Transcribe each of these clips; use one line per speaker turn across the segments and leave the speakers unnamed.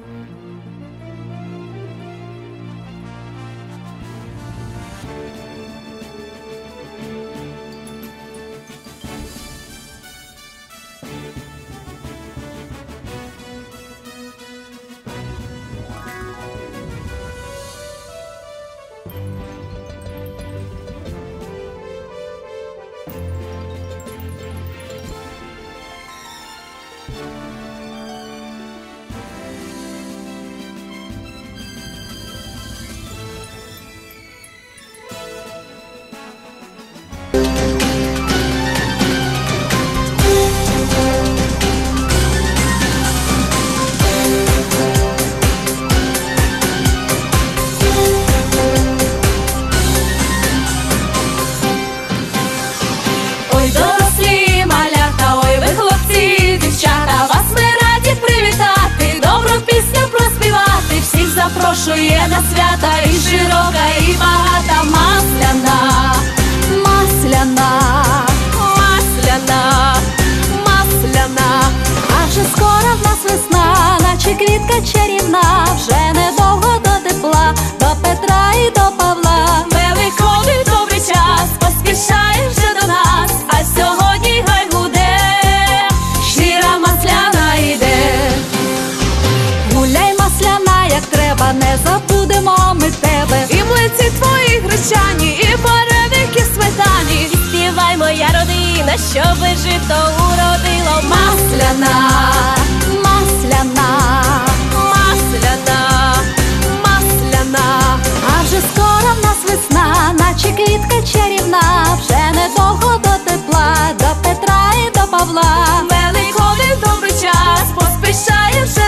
Thank you. нашує на свята и широка, и богата масляна, масляна, масляна, масляна, Аж вже скоро в нас весна, наче квітка чарівна, вже не до. Щоб жито уродило масляна, масляна, масляна, масляна, а вже скоро нас весна, наче квітка чарівна, вже недовго до до Петра і до Павла. Великодний добрий час поспішає вже.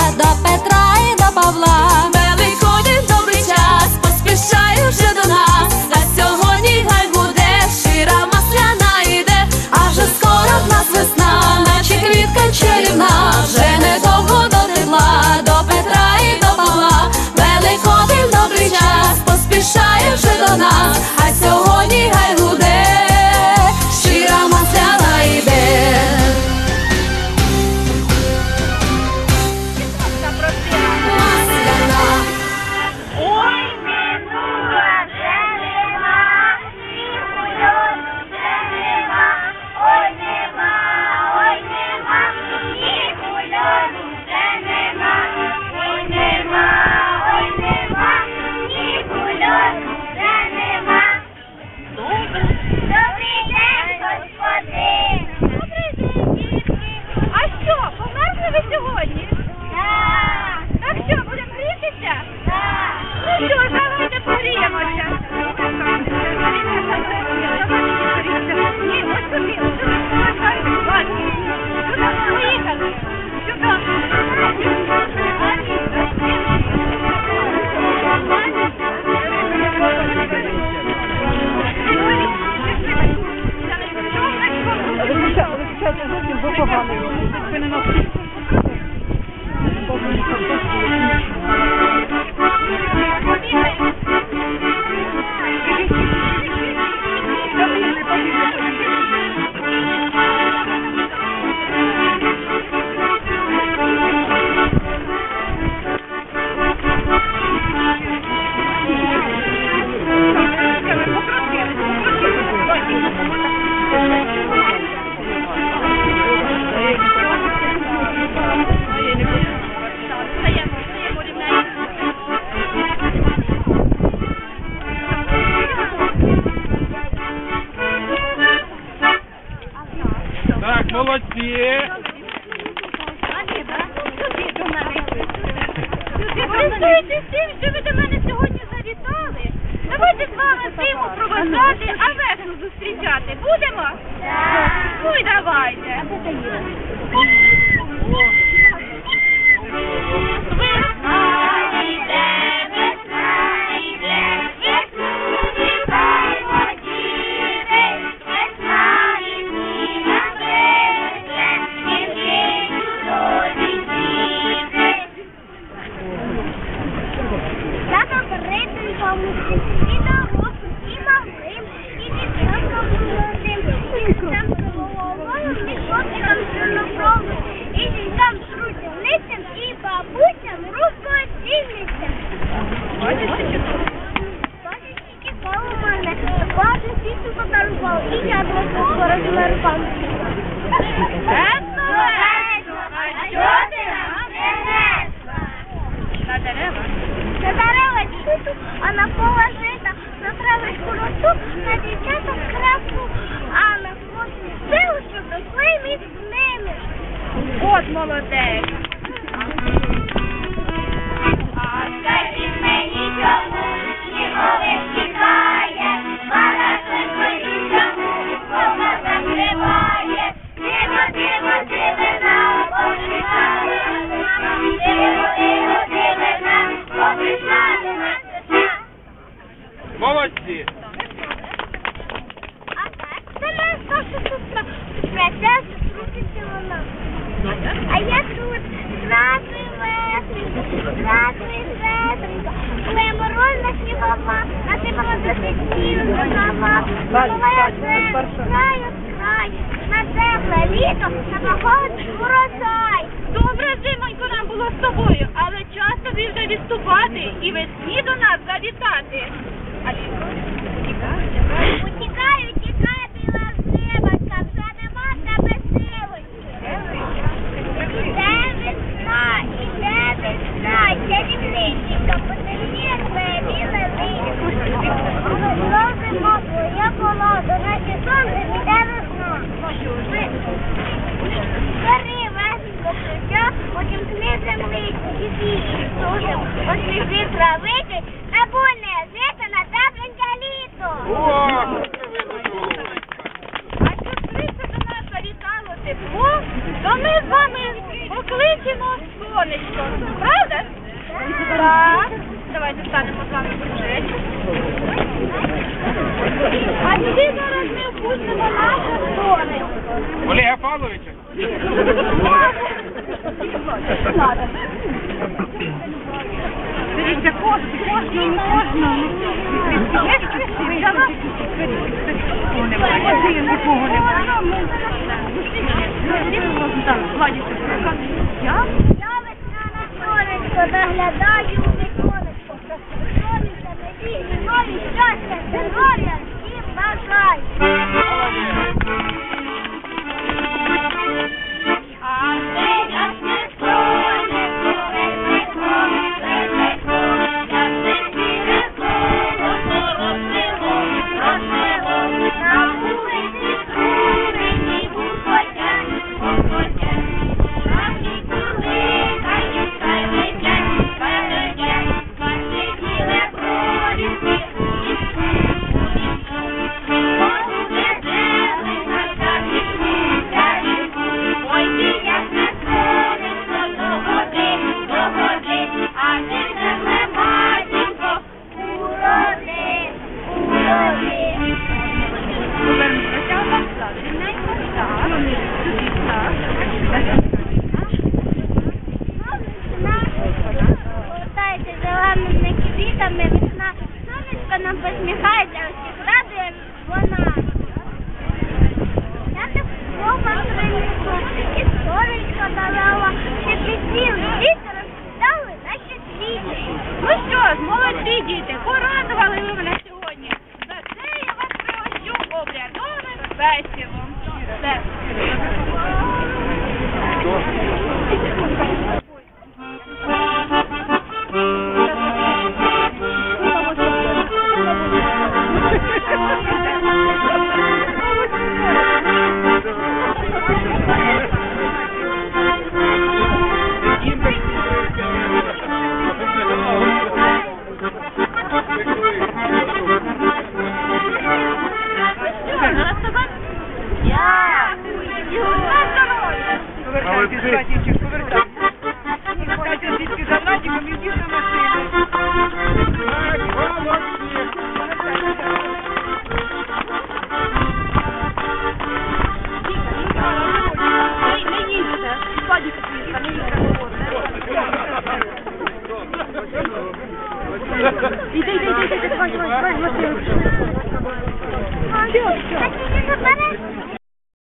Hi A От молодець. А скажіть,
Молодці!
Це моя старша сестра. Це сестра, це сестра. А я тут зразу Здравствуй, здравствуй. Моя морозна снігова, на тепле літо, на погоду. Добре, зимонько нам було з тобою, але час тобі вже відступати і весні до нас завітати. А сонечко. Правда? Давайте станемо з вами кружечку. А сюди зараз ми впустимо наше сонечко.
Олега Павловича?
Дивіться, кожну, кожну, кожну. Нікого не було. Я
Заглядаю у віконечко, що сонця, надії, нові щастя, здоров'я.